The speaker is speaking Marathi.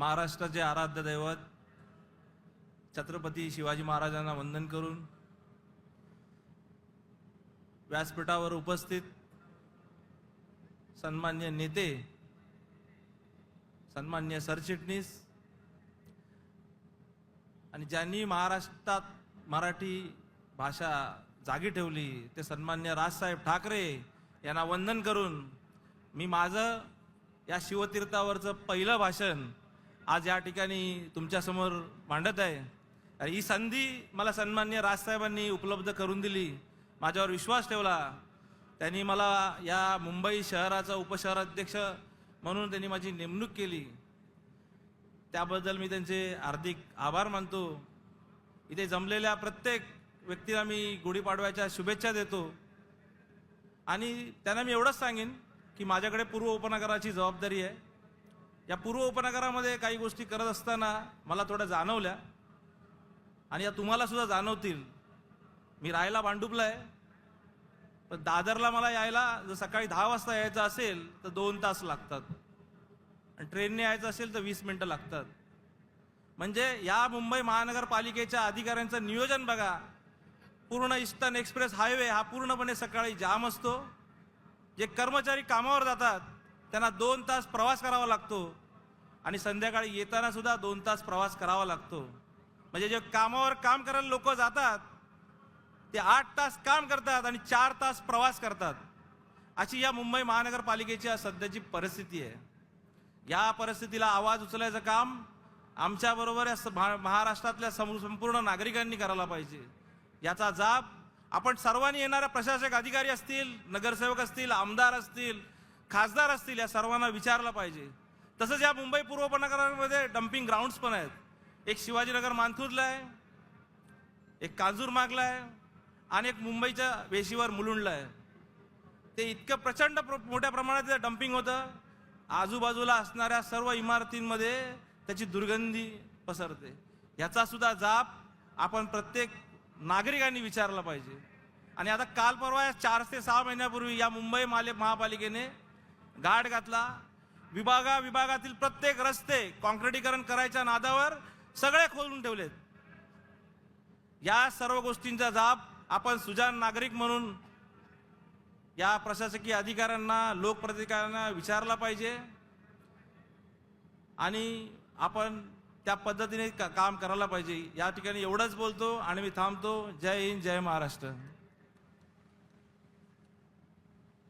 महाराष्ट्राचे आराध्य दैवत छत्रपती शिवाजी महाराजांना वंदन करून व्यासपीठावर उपस्थित सन्मान्य नेते सन्मान्य सरचिटणीस आणि ज्यांनी महाराष्ट्रात मराठी भाषा जागी ठेवली ते सन्मान्य राजसाहेब ठाकरे यांना वंदन करून मी माझं या शिवतीर्थावरचं पहिलं भाषण आज या ठिकाणी तुमच्यासमोर मांडत आहे. आणि ही संधी मला सन्मान्य राजसाहेबांनी उपलब्ध करून दिली. माझ्यावर विश्वास ठेवला. त्यांनी मला या मुंबई शहराचा उपशहराध्यक्ष म्हणून त्यांनी माझी नेमणूक केली. त्याबद्दल मी त्यांचे हार्दिक आभार मानतो. इथे जमलेल्या प्रत्येक व्यक्तीला मी गुढीपाडव्याच्या शुभेच्छा देतो. आणि त्यांना मी एवढंच सांगेन की माझ्याकडे पूर्व उपनगराची जबाबदारी आहे. या पूर्व उपनगरामध्ये काही गोष्टी करत असताना मला थोड्या जाणवल्या. आणि या तुम्हाला सुद्धा जाणवतील. मी राहायला भांडुपला आहे. पण दादरला मला यायला जर सकाळी दहा वाजता यायचं असेल तर दोन तास लागतात. आणि ट्रेनने यायचं असेल तर वीस मिनटं लागतात. म्हणजे या मुंबई महानगरपालिकेच्या अधिकाऱ्यांचं नियोजन बघा. पूर्ण इस्टर्न एक्सप्रेस हायवे हा पूर्णपणे सकाळी जाम असतो. जे कर्मचारी कामावर जातात त्यांना दोन तास प्रवास करावा लागतो. आणि संध्याकाळी येताना सुद्धा दोन तास प्रवास करावा लागतो. म्हणजे जे कामावर काम करायला लोक जातात ते आठ तास काम करतात आणि चार तास प्रवास करतात. अशी या मुंबई महानगरपालिकेची सध्याची परिस्थिती आहे. या परिस्थितीला आवाज उचलायचं काम आमच्याबरोबर या स- महा- महाराष्ट्रातल्या संपूर्ण नागरिकांनी करायला पाहिजे. याचा जाब आपण सर्वांनी येणाऱ्या प्रशासक अधिकारी असतील नगरसेवक असतील आमदार असतील खासदार असतील या सर्वांना विचारलं पाहिजे. तसंच या मुंबई पूर्व उपनगरामध्ये डम्पिंग ग्राउंड्स पण आहेत. एक शिवाजीनगर मानखुर्दला आहे. एक कांजूरमार्गला आहे. आणि एक मुंबईच्या वेशीवर मुलुंडला आहे. ते इतकं प्रचंड प्र- मोठ्या प्रमाणात तिथं डम्पिंग होतं. आजूबाजूला असणाऱ्या सर्व इमारतींमध्ये त्याची दुर्गंधी पसरते. ह्याचा सुद्धा जाप आपण प्रत्येक नागरिकांनी विचारला पाहिजे. आणि आता काल परवा या चार ते सहा महिन्यापूर्वी या मुंबई माले महापालिकेने गाठ घातला. विभागा विभागातील प्रत्येक रस्ते कॉन्क्रिटीकरण करायच्या नादावर सगळे खोलून ठेवलेत. या सर्व गोष्टींचा जाब आपण सुजान नागरिक म्हणून या प्रशासकीय अधिकाऱ्यांना लोकप्रतिकारांना विचारला पाहिजे. आणि आपण त्या पद्धतीने का- काम करायला पाहिजे. या ठिकाणी एवढंच बोलतो आणि मी थांबतो. जय हिंद जय महाराष्ट्र.